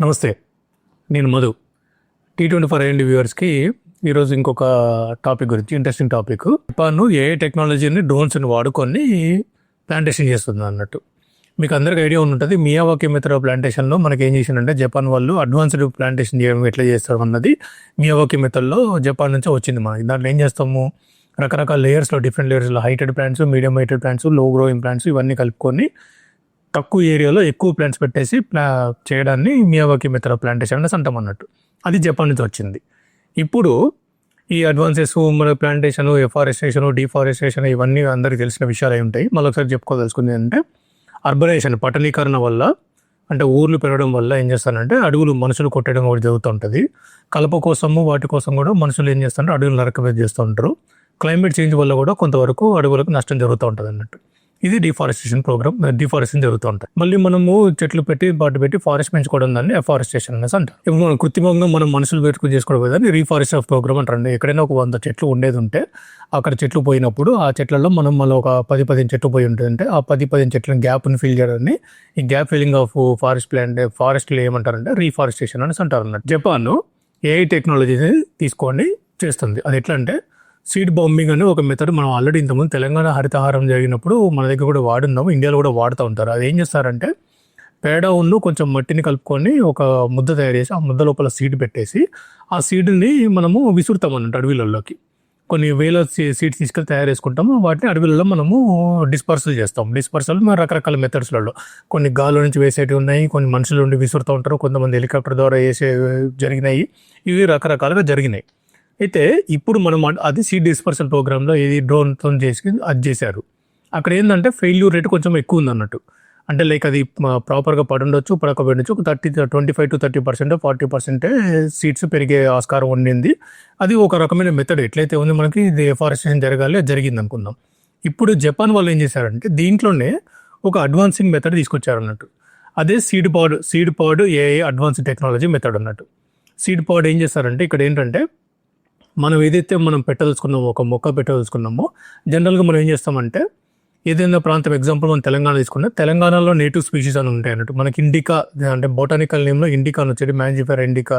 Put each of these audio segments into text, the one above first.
నమస్తే నేను Madhu. T twenty four అయ్యండి వ్యూవర్స్కి ఈరోజు ఇంకొక టాపిక్ గురించి ఇంట్రెస్టింగ్ టాపిక్ జపాన్ను ఏ టెక్నాలజీని డ్రోన్స్ని వాడుకొని ప్లాంటేషన్ చేస్తుంది అన్నట్టు. మీకు అందరికి ఐడియా ఉంటుంది మియావాకి మిత్ర ప్లాంటేషన్లో మనకి ఏం చేసిందంటే జపాన్ వాళ్ళు అడ్వాన్స్డ్ ప్లాంటేషన్ చేయడం ఎట్లా చేస్తారు అన్నది మియావాకి మెథడ్లో జపాన్ నుంచి వచ్చింది మనకి. దాంట్లో ఏం చేస్తాము? రకరకాల లేయర్స్లో డిఫరెంట్ లేయర్స్లో హైటెడ్ ప్లాంట్స్ మీడియం హైటెడ్ ప్లాంట్స్లో గ్రోయింగ్ ప్లాంట్స్ ఇవన్నీ కలుపుకొని తక్కువ ఏరియాలో ఎక్కువ ప్లాంట్స్ పెట్టేసి ప్లా చేయడాన్ని మియావాకి మిత్ర ప్లాంటేషన్ అనేసి అంటాం అన్నట్టు. అది జపాన్ నుంచి వచ్చింది. ఇప్పుడు ఈ అడ్వాన్సెస్ మన ప్లాంటేషన్ ఎఫారెస్టేషన్ డిఫారెస్టేషన్ ఇవన్నీ అందరికీ తెలిసిన విషయాలు అయి ఉంటాయి. మళ్ళీ ఒకసారి చెప్పుకోదలుచుకుంది అంటే అర్బనైజేషన్ పట్టణీకరణ వల్ల అంటే ఊర్లు పెరగడం వల్ల ఏం చేస్తారంటే అడుగులు మనుషులు కొట్టడం జరుగుతూ జరుగుతుంటుంది కలప కోసము వాటి కోసం కూడా మనుషులు ఏం చేస్తారంటే అడుగులు నరకమే చేస్తూ ఉంటారు. క్లైమేట్ చేంజ్ వల్ల కూడా కొంతవరకు అడవులకు నష్టం జరుగుతూ ఉంటుంది అన్నట్టు ఇది డిఫారెస్టేషన్ ప్రోగ్రామ్ డిఫారెస్టేషన్ జరుగుతూ ఉంటాయి. మళ్ళీ మనము చెట్లు పెట్టి వాటి పెట్టి ఫారెస్ట్ పెంచుకోవడం దాన్ని ఎఫారెస్టేషన్ అనేసి అంటారు. ఇప్పుడు మనం కృత్రిమంగా మనం మనుషులు పెట్టుకుని చేసుకోవడం దాన్ని రీఫారెస్ట్ ఆఫ్ ప్రోగ్రామ్ అంటారు ఎక్కడైనా ఒక వంద చెట్లు ఉండేది ఉంటే అక్కడ చెట్లు పోయినప్పుడు ఆ చెట్లలో మనం మళ్ళీ ఒక పది పదిహేను చెట్లు పోయి ఉంటుందంటే ఆ పది పదిహేను చెట్లను గ్యాప్ని ఫిల్ చేయడాన్ని ఈ gap filling of forest plant ఫారెస్ట్లు ఏమంటారంటే రీఫారెస్టేషన్ అనేసి అంటారు అన్నట్టు. జపాన్ ఏఐ టెక్నాలజీని తీసుకోండి చేస్తుంది. అది ఎట్లా అంటే సీడ్ బాంబింగ్ అని ఒక మెథడ్ మనం ఆల్రెడీ ఇంతకుముందు తెలంగాణ హరితహారం జరిగినప్పుడు మన దగ్గర కూడా వాడున్నాము ఇండియాలో కూడా వాడుతూ ఉంటారు. అది ఏం చేస్తారంటే పేడ ఉన్ను కొంచెం మట్టిని కలుపుకొని ఒక ముద్ద తయారు చేసి ఆ ముద్ద లోపల సీడ్ పెట్టేసి ఆ సీడ్ని మనము విసురుతాం అన్నట్టు అడవిలలోకి. కొన్ని వేల సీడ్స్ తీసుకెళ్ళి తయారు చేసుకుంటాము వాటిని అడవిలలో మనము డిస్పర్సల్ చేస్తాం డిస్పర్సల్ మన రకరకాల మెథడ్స్లలో కొన్ని గాల్లో నుంచి వేసేటివి ఉన్నాయి కొన్ని మనుషుల నుండి విసురుతూ ఉంటారు కొంతమంది హెలికాప్టర్ ద్వారా వేసే జరిగినాయి. ఇవి రకరకాలుగా జరిగినాయి. అయితే ఇప్పుడు మనం అది సీడ్ డిస్పర్సల్ ప్రోగ్రామ్లో ఏది డ్రోన్తో చేసి అది చేశారు. అక్కడ ఏంటంటే ఫెయిల్యూర్ రేట్ కొంచెం ఎక్కువ ఉంది అన్నట్టు అంటే లైక్ అది ప్రాపర్గా పడుండొచ్చు పడకపోయిండొచ్చు ఒక thirty twenty five to thirty percent forty పర్సెంటే సీట్స్ పెరిగే ఆస్కారం ఉండింది. అది ఒక రకమైన మెథడ్ ఎట్లయితే ఉంది మనకి ఇది ఎఫారెస్టేషన్ జరగాలి జరిగింది అనుకుందాం. ఇప్పుడు జపాన్ వాళ్ళు ఏం చేశారంటే దీంట్లోనే ఒక అడ్వాన్సింగ్ మెథడ్ తీసుకొచ్చారు అన్నట్టు అదే seed pod seed pod AI advanced technology method అన్నట్టు. సీడ్ పాడ్ ఏం చేస్తారంటే ఇక్కడ ఏంటంటే మనం ఏదైతే మనం పెట్టదలుచుకున్నామో ఒక మొక్క పెట్టదలుచుకున్నామో జనరల్గా మనం ఏం చేస్తామంటే ఏదైనా ప్రాంతం ఎగ్జాంపుల్ మనం తెలంగాణ తీసుకుంటే తెలంగాణలో నేటివ్ స్పీషీస్ అని ఉంటాయి అన్నట్టు. మనకి ఇండికా అంటే బొటానికల్ నేమ్లో ఇండికా అని వచ్చేటి మ్యాంజిఫర్ ఇండికా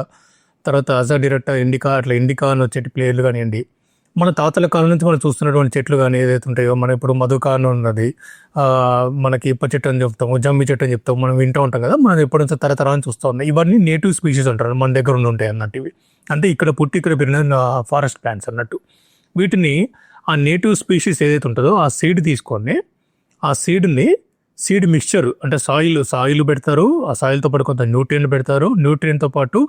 తర్వాత అజాడిరట్ట ఇండికా అట్లా ఇండికా అని వచ్చేటి ప్లేయర్లు కానివ్వండి. మన తాతల కాలం నుంచి మనం చూస్తున్నటువంటి చెట్లు కానీ ఏదైతే ఉంటాయో మన ఇప్పుడు మధుకాన్ ఉన్నది మనకి ఇప్ప చెట్టు అని చెప్తాము జమ్మి చెట్టు అని చెప్తాము మనం వింటూ ఉంటాం కదా మనం ఎప్పటి నుంచో తరతరాన్ని చూస్తూ ఉన్నాం. ఇవన్నీ నేటివ్ స్పీషీస్ అంటారు మన దగ్గర ఉండి ఉంటాయి అన్నట్టు ఇవి. అంటే ఇక్కడ పుట్టి ఇక్కడ పెరిగిన ఫారెస్ట్ ప్లాంట్స్ అన్నట్టు. వీటిని ఆ నేటివ్ స్పీషీస్ ఏదైతే ఉంటుందో ఆ సీడ్ తీసుకొని ఆ సీడ్ని సీడ్ మిక్స్చర్ అంటే సాయిల్ సాయిల్ పెడతారు ఆ సాయిల్తో పాటు కొంత న్యూట్రియన్ పెడతారు. న్యూట్రియన్తో పాటు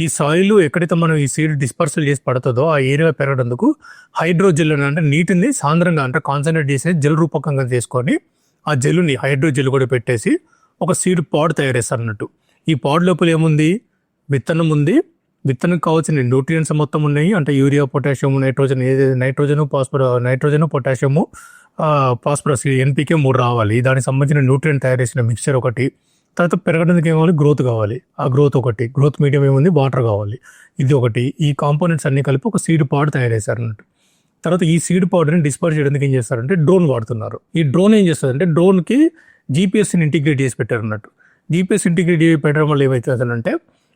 ఈ సాయిల్ ఎక్కడైతే మనం ఈ సీడ్ డిస్పర్సల్ చేసి పడుతుందో ఆ ఏరియా పెరగడందుకు హైడ్రోజెల్ అంటే నీటిని సాంద్రంగా అంటే కాన్సన్ట్రేట్ చేసి జెల్ రూపకంగా చేసుకొని ఆ జెల్లుని హైడ్రోజెల్ కూడా పెట్టేసి ఒక సీడ్ పాడ్ తయారు చేస్తారు అన్నట్టు. ఈ పాడ్ లోపల ఏముంది? విత్తనం ఉంది. విత్తనం కావాల్సిన న్యూట్రియన్స్ మొత్తం ఉన్నాయి. అంటే యూరియా పొటాషియం నైట్రోజన్ ఏది nitrogen phosphor nitrogen potassium phosphorus NPK మూడు రావాలి. దానికి సంబంధించిన న్యూట్రియన్ తయారు చేసిన మిక్చర్ ఒకటి. తర్వాత పెరగడానికి ఏం కావాలి? గ్రోత్ కావాలి. ఆ గ్రోత్ ఒకటి. గ్రోత్ మీడియం ఏముంది? వాటర్ కావాలి. ఇది ఒకటి. ఈ కాంపోనెంట్స్ అన్ని కలిపి ఒక సీడ్ పాడ్ తయారు చేశారు అన్నట్టు తర్వాత ఈ సీడ్ పౌడర్ని డిస్పర్ చేయడానికి ఏం చేస్తారంటే డ్రోన్ వాడుతున్నారు. ఈ డ్రోన్ ఏం చేస్తుందంటే డ్రోన్కి జీపీఎస్ని ఇంటిగ్రేట్ చేసి పెట్టారు అన్నట్టు జీపీఎస్ ఇంటిగ్రేట్ చేసి పెట్టడం వల్ల ఏమవుతుందంటే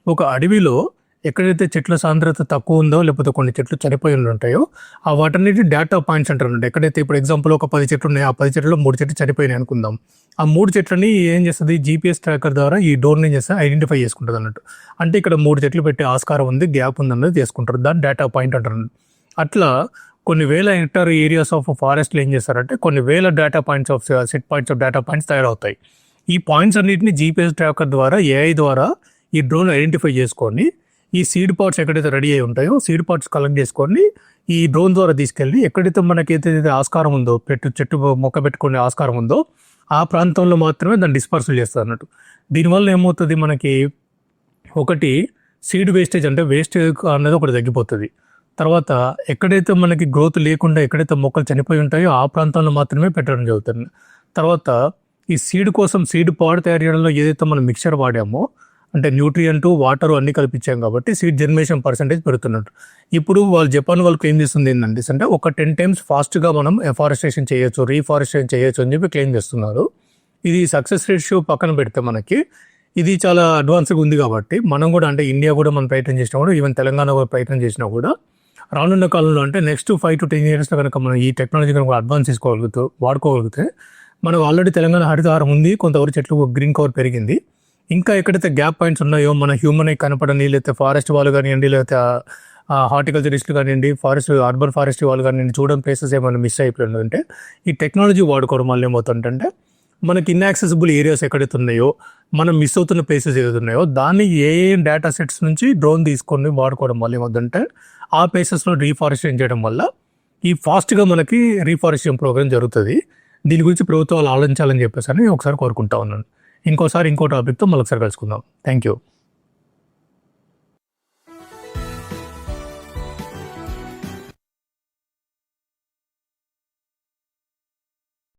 ఒక అడవిలో ఎక్కడైతే చెట్ల సాంద్రత తక్కువ ఉందో లేకపోతే కొన్ని చెట్లు చనిపోయి ఉంటాయో ఆ వాటన్నిటి డేటా పాయింట్స్ అంటారు అండి ఎక్కడైతే ఇప్పుడు ఎగ్జాంపుల్ ఒక పది చెట్లు ఉన్నాయి ఆ పది చెట్లలో మూడు చెట్లు చనిపోయినాయి అనుకుందాం. ఆ మూడు చెట్లని ఏం చేస్తుంది? జీపీఎస్ ట్రాకర్ ద్వారా ఈ డ్రోన్ ఏం చేస్తే ఐడెంటిఫై చేసుకుంటుంది అన్నట్టు. అంటే ఇక్కడ మూడు చెట్లు పెట్టే ఆస్కారం ఉంది గ్యాప్ ఉంది అన్నది చేసుకుంటారు. దాన్ని డేటా పాయింట్ అంటారు అట్లా కొన్ని వేల హెక్టార్ ఏరియాస్ ఆఫ్ ఫారెస్ట్లు ఏం చేస్తారంటే కొన్ని వేల data points of set points of data points తయారవుతాయి. ఈ పాయింట్స్ అన్నిటిని జీపీఎస్ ట్రాకర్ ద్వారా ఏఐ ద్వారా ఈ డ్రోన్ ఐడెంటిఫై చేసుకొని ఈ సీడ్ పార్ట్స్ ఎక్కడైతే రెడీ అయి ఉంటాయో సీడ్ పార్ట్స్ కలెక్ట్ చేసుకొని ఈ డ్రోన్ ద్వారా తీసుకెళ్ళి ఎక్కడైతే మనకైతే ఆస్కారం ఉందో పెట్టు చెట్టు మొక్క పెట్టుకునే ఆస్కారం ఉందో ఆ ప్రాంతంలో మాత్రమే దాన్ని డిస్పర్సల్ చేస్తారు అన్నట్టు. దీనివల్ల ఏమవుతుంది మనకి? ఒకటి సీడ్ వేస్టేజ్ అంటే వేస్టేజ్ అనేది ఒకటి తగ్గిపోతుంది. తర్వాత ఎక్కడైతే మనకి గ్రోత్ లేకుండా ఎక్కడైతే మొక్కలు చనిపోయి ఉంటాయో ఆ ప్రాంతంలో మాత్రమే పెట్టడం జరుగుతుంది. తర్వాత ఈ సీడ్ కోసం సీడ్ పాడు తయారు చేయడంలో ఏదైతే మనం మిక్చర్ వాడామో అంటే న్యూట్రియంట్ వాటర్ అన్ని కల్పించాం కాబట్టి సీడ్ జనరేషన్ పర్సంటేజ్ పెడుతున్నట్టు. ఇప్పుడు వాళ్ళు జపాన్ వాళ్ళకి క్లెయిమ్ చేస్తుంది ఏంటంటే అంటే ఒక టెన్ టైమ్స్ ఫాస్ట్గా మనం ఎఫారెస్టేషన్ చేయొచ్చు రీఫారెస్టేషన్ చేయొచ్చు అని చెప్పి క్లెయిమ్ చేస్తున్నారు. ఇది సక్సెస్ రేషియో పక్కన పెడితే మనకి ఇది చాలా అడ్వాన్స్గా ఉంది కాబట్టి మనం కూడా అంటే ఇండియా కూడా మనం ప్రయత్నం చేసినా కూడా ఈవెన్ తెలంగాణ కూడా ప్రయత్నం చేసినా కూడా రానున్న కాలంలో అంటే నెక్స్ట్ ఫైవ్ టు టెన్ ఇయర్స్లో కనుక మనం ఈ టెక్నాలజీ కనుక అడ్వాన్స్ చేసుకోగలుగుతూ వాడుకోగలిగితే మనం ఆల్రెడీ తెలంగాణ హరితహారం ఉంది కొంతవరకు చెట్లు గ్రీన్ కవర్ పెరిగింది. ఇంకా ఎక్కడైతే గ్యాప్ పాయింట్స్ ఉన్నాయో మన హ్యూమన్ కనపడని లేకపోతే ఫారెస్ట్ వాళ్ళు కానివ్వండి లేకపోతే హార్టికల్చరిస్టులు కానివ్వండి ఫారెస్ట్ అర్బన్ ఫారెస్ట్ వాళ్ళు కానివ్వండి చూడడం ప్లేసెస్ ఏమైనా మిస్ అయిపోయిందంటే ఈ టెక్నాలజీ వాడుకోవడం వల్ల ఏమవుతుందంటే మనకి ఇన్యాక్సెసిబుల్ ఏరియాస్ ఎక్కడైతే ఉన్నాయో మనం మిస్ అవుతున్న ప్లేసెస్ ఏదైతే ఉన్నాయో దాన్ని ఏ ఏ డేటా సెట్స్ నుంచి డ్రోన్ తీసుకొని వాడుకోవడం వల్ల ఏమవుతుందంటే ఆ ప్లేసెస్లో రీఫారెస్టేషన్ చేయడం వల్ల ఈ ఫాస్ట్గా మనకి రీఫారెస్టేషన్ ప్రోగ్రామ్ జరుగుతుంది. దీని గురించి ప్రభుత్వాలు ఆలోచించాలని చెప్పేసి అని ఒకసారి కోరుకుంటా ఉన్నాను. ఇంకోసారి ఇంకో టాపిక్తో మళ్ళొకసారి కలుసుకుందాం. Thank you.